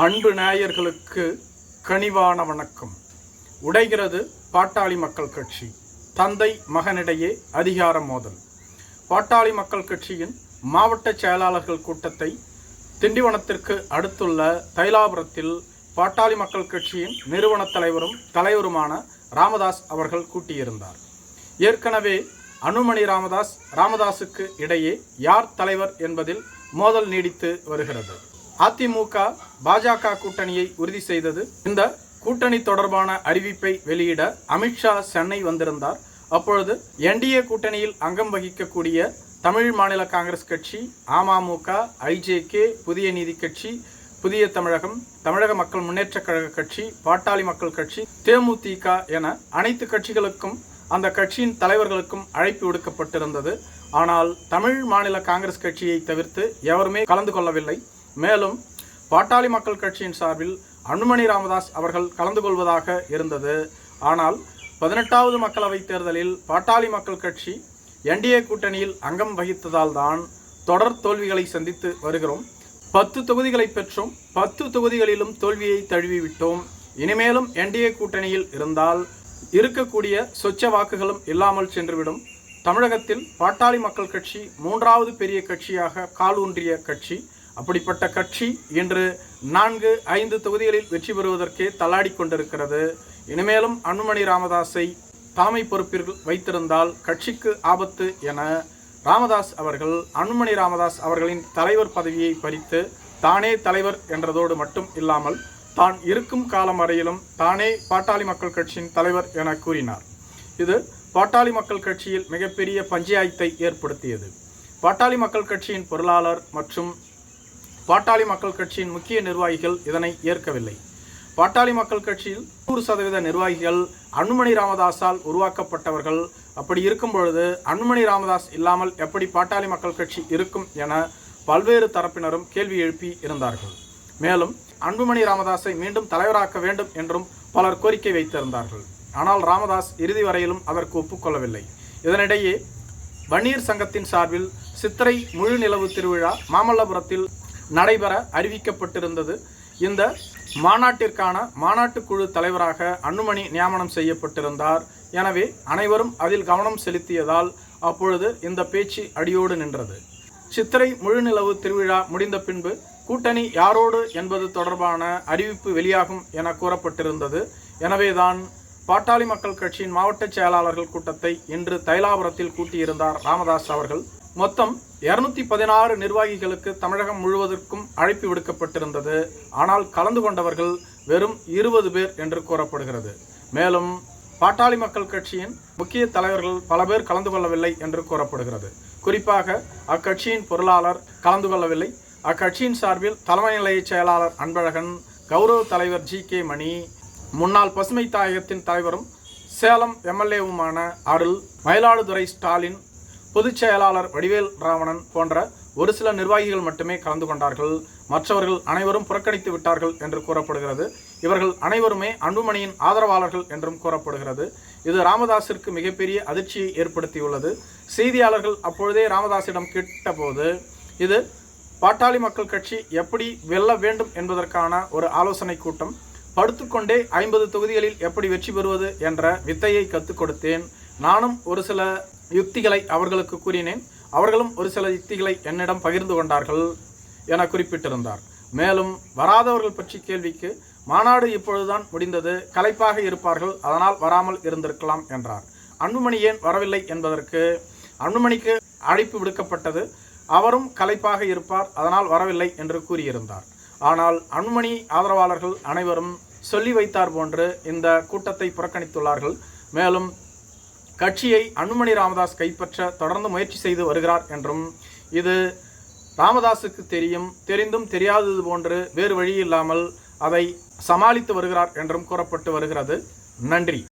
அன்பு நேயர்களுக்கு கனிவான வணக்கம். உடைகிறது பாட்டாளி மக்கள் கட்சி தந்தை மகனிடையே அதிகார மோதல். பாட்டாளி மக்கள் கட்சியின் மாவட்ட செயலாளர்கள் கூட்டத்தை திண்டிவனத்திற்கு அடுத்துள்ள தைலாபுரத்தில் பாட்டாளி மக்கள் கட்சியின் நிறுவன தலைவரும் தலைவருமான ராமதாஸ் அவர்கள் கூட்டியிருந்தார். ஏற்கனவே அனுமணி ராமதாஸ் ராமதாஸுக்கு இடையே யார் தலைவர் என்பதில் மோதல் நீடித்து வருகிறது. அதிமுக பாஜக கூட்டணியை உறுதி செய்தது. இந்த கூட்டணி தொடர்பான அறிவிப்பை வெளியிட அமித்ஷா சென்னை வந்திருந்தார். அப்பொழுது என்டிஏ கூட்டணியில் அங்கம் வகிக்கக்கூடிய தமிழ் மாநில காங்கிரஸ் கட்சி அமமுக ஐஜேகே புதிய நீதி கட்சி புதிய தமிழகம் தமிழக மக்கள் முன்னேற்ற கழக கட்சி பாட்டாளி மக்கள் கட்சி தேமுதிக என அனைத்து கட்சிகளுக்கும் அந்த கட்சியின் தலைவர்களுக்கும் அழைப்பு விடுக்கப்பட்டிருந்தது. ஆனால் தமிழ் மாநில காங்கிரஸ் கட்சியை தவிர்த்து எவருமே கலந்து கொள்ளவில்லை. மேலும் பாட்டாளி மக்கள் கட்சியின் சார்பில் அனுமணி ராமதாஸ் அவர்கள் கலந்து கொள்வதாக இருந்தது. ஆனால் பதினெட்டாவது மக்களவைத் தேர்தலில் பாட்டாளி மக்கள் கட்சி என்டிஏ கூட்டணியில் அங்கம் வகித்ததால் தான் தொடர் தோல்விகளை சந்தித்து வருகிறோம். பத்து தொகுதிகளை பெற்றோம். பத்து தொகுதிகளிலும் தோல்வியை தழுவிவிட்டோம். இனிமேலும் என்டிஏ கூட்டணியில் இருந்தால் இருக்கக்கூடிய சொச்ச வாக்குகளும் இல்லாமல் சென்றுவிடும். தமிழகத்தில் பாட்டாளி மக்கள் கட்சி மூன்றாவது பெரிய கட்சியாக காலூன்றிய கட்சி அப்படிப்பட்ட கட்சி இன்று நான்கு ஐந்து தொகுதிகளில் வெற்றி பெறுவதற்கே தள்ளாடி கொண்டிருக்கிறது. இனிமேலும் அனுமணி ராமதாஸை தலைமை பொறுப்பிற்கு வைத்திருந்தால் கட்சிக்கு ஆபத்து என ராமதாஸ் அவர்கள் அனுமணி ராமதாஸ் அவர்களின் தலைவர் பதவியை பறித்து தானே தலைவர் என்றதோடு மட்டும் இல்லாமல் தான் இருக்கும் காலம் வரையிலும் தானே பாட்டாளி மக்கள் கட்சியின் தலைவர் என கூறினார். இது பாட்டாளி மக்கள் கட்சியில் மிகப்பெரிய பஞ்சாயத்தை ஏற்படுத்தியது. பாட்டாளி மக்கள் கட்சியின் பொருளாளர் மற்றும் பாட்டாளி மக்கள் கட்சியின் முக்கிய நிர்வாகிகள் இதனை ஏற்கவில்லை. பாட்டாளி மக்கள் கட்சியில் நூறு சதவீத நிர்வாகிகள் அனுமணி ராமதாஸால் உருவாக்கப்பட்டவர்கள். அப்படி இருக்கும் பொழுது அன்புமணி ராமதாஸ் இல்லாமல் எப்படி பாட்டாளி மக்கள் கட்சி இருக்கும் என பல்வேறு தரப்பினரும் கேள்வி எழுப்பி இருந்தார்கள். மேலும் அன்புமணி ராமதாஸை மீண்டும் தலைவராக்க வேண்டும் என்றும் பலர் கோரிக்கை வைத்திருந்தார்கள். ஆனால் ராமதாஸ் இறுதி வரையிலும் அதற்கு ஒப்புக்கொள்ளவில்லை. இதனிடையே வன்னியர் சங்கத்தின் சார்பில் சித்திரை முழு நிலவு திருவிழா மாமல்லபுரத்தில் நடைபெற அறிவிக்கப்பட்டிருந்தது. இந்த மாநாட்டிற்கான மாநாட்டுக்குழு தலைவராக அன்னுமணி நியமனம் செய்யப்பட்டிருந்தார். எனவே அனைவரும் அதில் கவனம் செலுத்தியதால் அப்பொழுது இந்த பேச்சு அடியோடு நின்றது. சித்திரை முழுநிலவு திருவிழா முடிந்த பின்பு கூட்டணி யாரோடு என்பது தொடர்பான அறிவிப்பு வெளியாகும் என கூறப்பட்டிருந்தது. எனவேதான் பாட்டாளி மக்கள் கட்சியின் மாவட்ட செயலாளர்கள் கூட்டத்தை இன்று தைலாபுரத்தில் கூட்டியிருந்தார் ராமதாஸ் அவர்கள். மொத்தம் இருநூத்தி பதினாறு நிர்வாகிகளுக்கு தமிழகம் முழுவதற்கும் அழைப்பு விடுக்கப்பட்டிருந்தது. ஆனால் கலந்து கொண்டவர்கள் வெறும் இருபது பேர் என்று கூறப்படுகிறது. மேலும் பாட்டாளி மக்கள் கட்சியின் முக்கிய தலைவர்கள் பல பேர் கலந்து கொள்ளவில்லை என்று கூறப்படுகிறது. குறிப்பாக அக்கட்சியின் பொருளாளர் கலந்து கொள்ளவில்லை. அக்கட்சியின் சார்பில் தலைமை நிலைய செயலாளர் அன்பழகன் கௌரவ தலைவர் ஜி. கே. மணி முன்னாள் பசுமை தாயகத்தின் தலைவரும் சேலம் எம்எல்ஏவுமான அருள் மயிலாடுதுறை ஸ்டாலின் பொதுச் செயலாளர் வடிவேல் ராவணன் போன்ற ஒரு சில நிர்வாகிகள் மட்டுமே கலந்து கொண்டார்கள். மற்றவர்கள் அனைவரும் புறக்கணித்து விட்டார்கள் என்று கூறப்படுகிறது. இவர்கள் அனைவருமே அன்புமணியின் ஆதரவாளர்கள் என்றும் கூறப்படுகிறது. இது ராமதாஸிற்கு மிகப்பெரிய அதிர்ச்சியை ஏற்படுத்தியுள்ளது. செய்தியாளர்கள் அப்பொழுதே ராமதாஸிடம் கேட்டபோது இது பாட்டாளி மக்கள் கட்சி எப்படி வெல்ல வேண்டும் என்பதற்கான ஒரு ஆலோசனை கூட்டம். படுத்துக்கொண்டே ஐம்பது தொகுதிகளில் எப்படி வெற்றி பெறுவது என்ற வித்தையை கற்றுக் கொடுத்தேன். நானும் ஒரு சில யுக்திகளை அவர்களுக்கு கூறினேன். அவர்களும் ஒரு சில யுக்திகளை என்னிடம் பகிர்ந்து கொண்டார்கள் என குறிப்பிட்டிருந்தார். மேலும் வராதவர்கள் பற்றி கேள்விக்கு மாநாடு இப்பொழுதுதான் முடிந்தது கலைப்பாக இருப்பார்கள் அதனால் வராமல் இருந்திருக்கலாம் என்றார். அன்புமணி ஏன் வரவில்லை என்பதற்கு அன்புமணிக்கு அழைப்பு விடுக்கப்பட்டது. அவரும் கலைப்பாக இருப்பார் அதனால் வரவில்லை என்று கூறியிருந்தார். ஆனால் அன்புமணி ஆதரவாளர்கள் அனைவரும் சொல்லி வைத்தார் போன்று இந்த கூட்டத்தை புறக்கணித்துள்ளார்கள். மேலும் கட்சியை அன்புமணி ராமதாஸ் கைப்பற்ற தொடர்ந்து முயற்சி செய்து வருகிறார் என்றும் இது ராமதாஸுக்கு தெரியும் தெரிந்தும் தெரியாதது போன்று வேறு வழி இல்லாமல் அதை சமாளித்து வருகிறார் என்றும் கூறப்பட்டு வருகிறது. நன்றி.